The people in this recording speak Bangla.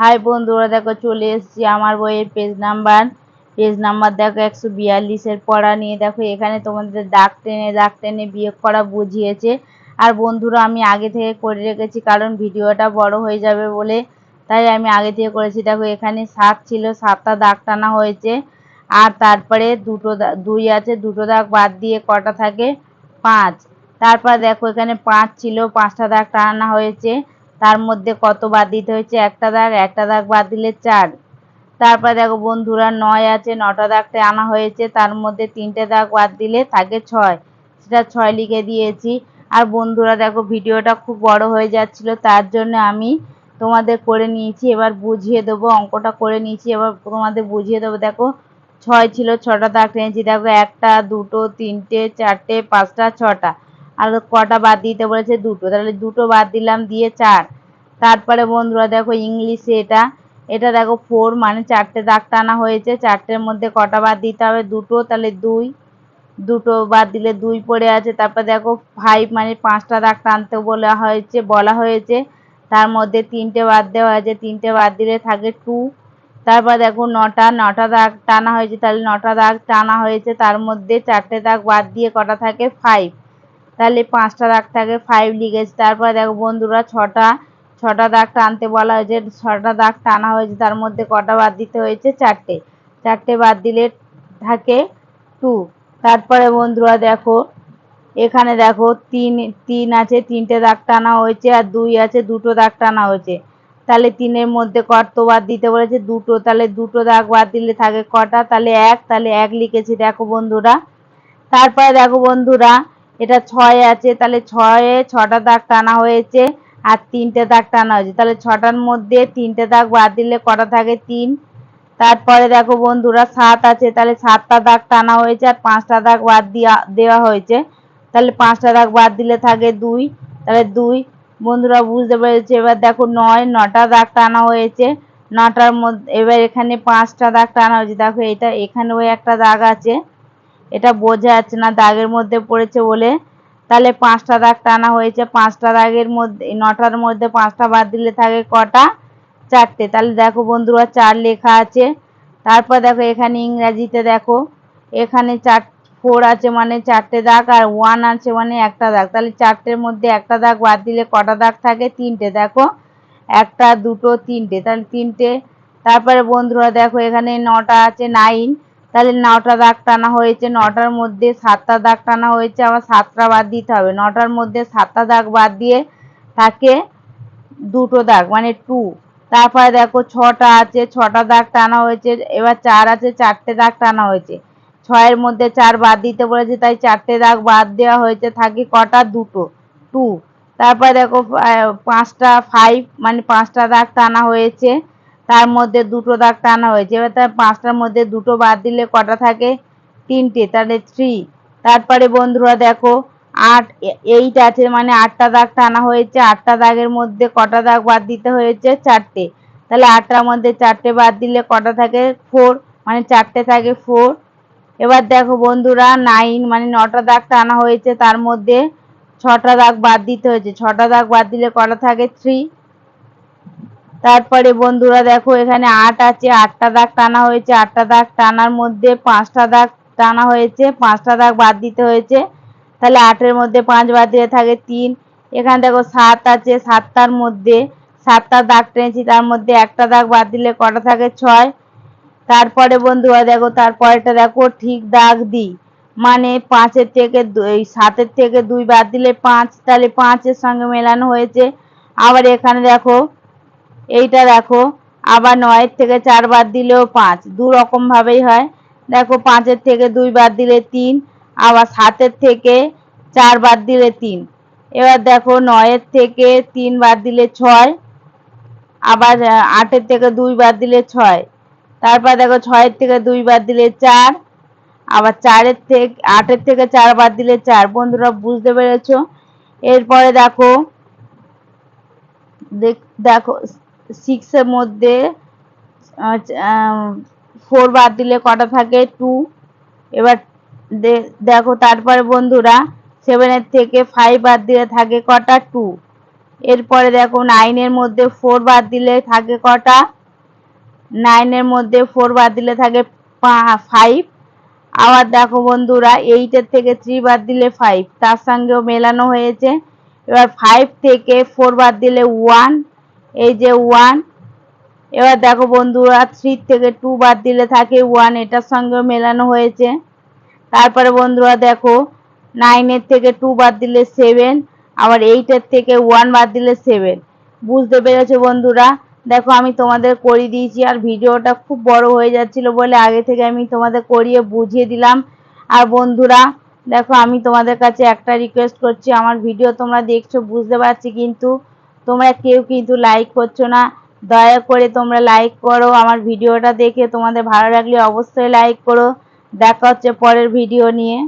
হাই বন্ধুরা দেখো চলে এসেছি আমার বইয়ের পেজ নাম্বার পেজ নাম্বার দেখো একশো বিয়াল্লিশের পড়া নিয়ে। দেখো এখানে তোমাদের দাগ টেনে দাগ টেনে বিয়োগ করা বুঝিয়েছে। আর বন্ধুরা, আমি আগে থেকে করে রেখেছি কারণ ভিডিওটা বড় হয়ে যাবে বলে। তাই আমি আগে থেকে করেছি। দেখো এখানে সাত ছিল, সাতটা দাগ টানা হয়েছে। আর তারপরে দুটো দুই আছে, দুটো দাগ বাদ দিয়ে কটা থাকে? পাঁচ। তারপর দেখো এখানে পাঁচ ছিল, পাঁচটা দাগ টানা হয়েছে। তার মধ্যে কত বাদ দিতে হয়েছে? একটা দাগ একটা দাগ বাদ দিলে চার। তারপর দেখো বন্ধুরা, নয় আছে, নটা দাগটা আনা হয়েছে, তার মধ্যে তিনটে দাগ বাদ দিলে থাকে ছয়। সেটা ছয় লিখে দিয়েছি। আর বন্ধুরা, দেখো ভিডিওটা খুব বড় হয়ে যাচ্ছিল, তার জন্য আমি তোমাদের করে নিয়েছি, এবার বুঝিয়ে দেবো, অঙ্কটা করে নিয়েছি, এবার তোমাদের বুঝিয়ে দেবো। দেখো, ছয় ছিল, ছটা দাগ টেনেছি, দেখো একটা, দুটো, তিনটে, চারটে, পাঁচটা, ছটা। আর কটা বাদ দিতে বলেছে দুটো। তাহলে দুটো বাদ দিলাম, দিয়ে চার। তারপরে বন্ধুরা দেখো ইংলিশে এটা। এটা দেখো ফোর মানে চারটে দাগ টানা হয়েছে। চারটের মধ্যে কটা বাদ দিতে হবে? দুটো, তাহলে দুই। দুটো বাদ দিলে দুই পড়ে আছে। তারপর দেখো ফাইভ মানে পাঁচটা দাগ টানতে বলা হয়েছে বলা হয়েছে। তার মধ্যে তিনটে বাদ দেওয়া হয়েছে তিনটে বাদ দিলে থাকে টু তারপর দেখো নটা নটা দাগ টানা হয়েছে। তাহলে নটা দাগ টানা হয়েছে। তার মধ্যে চারটে দাগ বাদ দিয়ে কটা থাকে? ফাইভ তাহলে পাঁচটা দাগ থাকে ফাইভ লিখেছে তারপর দেখো বন্ধুরা, ছটা ছটা দাগ টানতে বলা হয়েছে। ছটা দাগ টানা হয়েছে, তার মধ্যে কটা বাদ দিতে হয়েছে? চারটে। চারটে বাদ দিলে থাকে টু তারপরে বন্ধুরা দেখো, এখানে দেখো তিন তিন আছে, তিনটে দাগ টানা হয়েছে আর দুই আছে, দুটো দাগ টানা হয়েছে। তাহলে তিনের মধ্যে কত বাদ দিতে বলেছে? দুটো। তাহলে দুটো দাগ বাদ দিলে থাকে কটা? তাহলে এক। তাহলে এক লিখেছি, দেখো বন্ধুরা। তারপরে দেখো বন্ধুরা এটা ছয় আছে, তাহলে ছয়ে ছটা দাগ টানা হয়েছে আর তিনটে দাগ টানা হয়েছে। তাহলে ছটার মধ্যে তিনটে দাগ বাদ দিলে কটা থাকে? তিন। তারপরে দেখো বন্ধুরা, সাত আছে, তাহলে সাতটা দাগ টানা হয়েছে আর পাঁচটা দাগ বাদ দিয়া, দেওয়া হয়েছে। তাহলে পাঁচটা দাগ বাদ দিলে থাকে দুই। তাহলে দুই। বন্ধুরা বুঝতে পেরেছে? এবার দেখো নয়, নটা দাগ টানা হয়েছে। নটার মধ্যে, এবার এখানে পাঁচটা দাগ টানা হয়েছে। দেখো এটা, এখানেও একটা দাগ আছে। এটা বোঝা যাচ্ছে না, দাগের মধ্যে পড়েছে বলে। তাহলে পাঁচটা দাগ টানা হয়েছে, পাঁচটা দাগের মধ্যে নটার মধ্যে পাঁচটা বাদ দিলে থাকে কটা? চারটে। তাহলে দেখো বন্ধুরা, চার লেখা আছে। তারপর দেখো এখানে ইংরাজিতে দেখো, এখানে চার ফোর আছে মানে চারটে দাগ আর ওয়ান আছে মানে একটা দাগ। তাহলে চারটের মধ্যে একটা দাগ বাদ দিলে কটা দাগ থাকে? তিনটে। দেখো, একটা, দুটো, তিনটে। তাহলে তিনটে। তারপরে বন্ধুরা দেখো এখানে নটা আছে নাইন তাহলে নটা দাগ টানা হয়েছে, নটার মধ্যে সাতটা দাগ টানা হয়েছে, আবার সাতটা বাদ দিতে হবে। নটার মধ্যে সাতটা দাগ বাদ দিয়ে থাকে দুটো দাগ মানে টু। তারপরে দেখো ছটা আছে, ছটা দাগ টানা হয়েছে, এবার চার আছে, চারটে দাগ টানা হয়েছে। ছয়ের মধ্যে চার বাদ দিতে বলেছে, তাই চারটে দাগ বাদ দেওয়া হয়েছে, থাকে কটা? দুটো, টু। তারপরে দেখো পাঁচটা ফাইভ মানে পাঁচটা দাগ টানা হয়েছে। তার মধ্যে দুটো দাগ টানা হয়েছে। এবার তার পাঁচটার মধ্যে দুটো বাদ দিলে কটা থাকে? তিনটে, তাহলে থ্রি তারপরে বন্ধুরা দেখো, আট এইট আছে মানে আটটা দাগ টানা হয়েছে। আটটা দাগের মধ্যে কটা দাগ বাদ দিতে হয়েছে? চারটে। তাহলে আটটার মধ্যে চারটে বাদ দিলে কটা থাকে? ফোর মানে চারটে থাকে ফোর এবার দেখো বন্ধুরা নাইন মানে নটা দাগ টানা হয়েছে। তার মধ্যে ছটা দাগ বাদ দিতে হয়েছে। ছটা দাগ বাদ দিলে কটা থাকে? থ্রি তারপরে বন্ধুরা দেখো, এখানে আট আছে, আটটা দাগ টানা হয়েছে, আটটা দাগ টানার মধ্যে পাঁচটা দাগ টানা হয়েছে, পাঁচটা দাগ বাদ দিতে হয়েছে। তাহলে আটের মধ্যে পাঁচ বাদ দিয়ে থাকে তিন। এখানে দেখো সাত আছে, সাতটার মধ্যে, সাতটা দাগ টেনেছি, তার মধ্যে একটা দাগ বাদ দিলে কটা থাকে? ছয়। তারপরে বন্ধুরা দেখো তারপরেটা দেখো, ঠিক দাগ দিই মানে পাঁচের থেকে এই সাতের থেকে দুই বাদ দিলে পাঁচ, তাহলে পাঁচের সঙ্গে মেলানো হয়েছে। আবার এখানে দেখো এইটা দেখো, আবার নয়ের থেকে চার বাদ দিলেও পাঁচ। দু রকমভাবেই হয়। দেখো, পাঁচের থেকে দুই বাদ দিলে তিন, আবার সাতের থেকে চার বাদ দিলে তিন। এবার দেখো, নয়ের থেকে তিন বাদ দিলে ছয়, আবার আটের থেকে দুই বাদ দিলে ছয়। তারপর দেখো, ছয়ের থেকে দুই বাদ দিলে চার, আবার চারের থেকে, আটের থেকে চার বাদ দিলে চার। বন্ধুরা, বুঝতে পেরেছ? এরপরে দেখো দেখো সিক্সের মধ্যে ফোর বাদ দিলে কটা থাকে? টু এবার দেখো তারপরে বন্ধুরা সেভেনের থেকে ফাইভ বাদ দিলে থাকে কটা? টু এরপরে দেখো নাইনের মধ্যে ফোর বাদ দিলে থাকে কটা? নাইনের মধ্যে ফোর বাদ দিলে থাকে ফাইভ আবার দেখো বন্ধুরা এইটের থেকে থ্রি বাদ দিলে ফাইভ তার সঙ্গেও মেলানো হয়েছে। এবার ফাইভ থেকে ফোর বাদ দিলে ওয়ান এই যে ওয়ান এবার দেখো বন্ধুরা থ্রি থেকে টু বাদ দিলে থাকে ওয়ান এটার সঙ্গেও মেলানো হয়েছে। তারপরে বন্ধুরা দেখো নাইনের থেকে টু বাদ দিলে সেভেন আবার এইটের থেকে ওয়ান বাদ দিলে সেভেন বুঝতে পেরেছ বন্ধুরা? দেখো আমি তোমাদের করিয়ে দিয়েছি, আর ভিডিওটা খুব বড় হয়ে যাচ্ছিল বলে আগে থেকে আমি তোমাদের করিয়ে বুঝিয়ে দিলাম। আর বন্ধুরা, দেখো আমি তোমাদের কাছে একটা রিকোয়েস্ট করছি, আমার ভিডিও তোমরা দেখছ, বুঝতে পারছি কিন্তু। তোমরা কেউ কিন্তু লাইক করছ না। দয়া করে তোমরা লাইক করো আমার ভিডিওটা দেখে। তোমাদের ভালো লাগলে অবশ্যই লাইক করো। দেখা হচ্ছে পরের ভিডিও নিয়ে।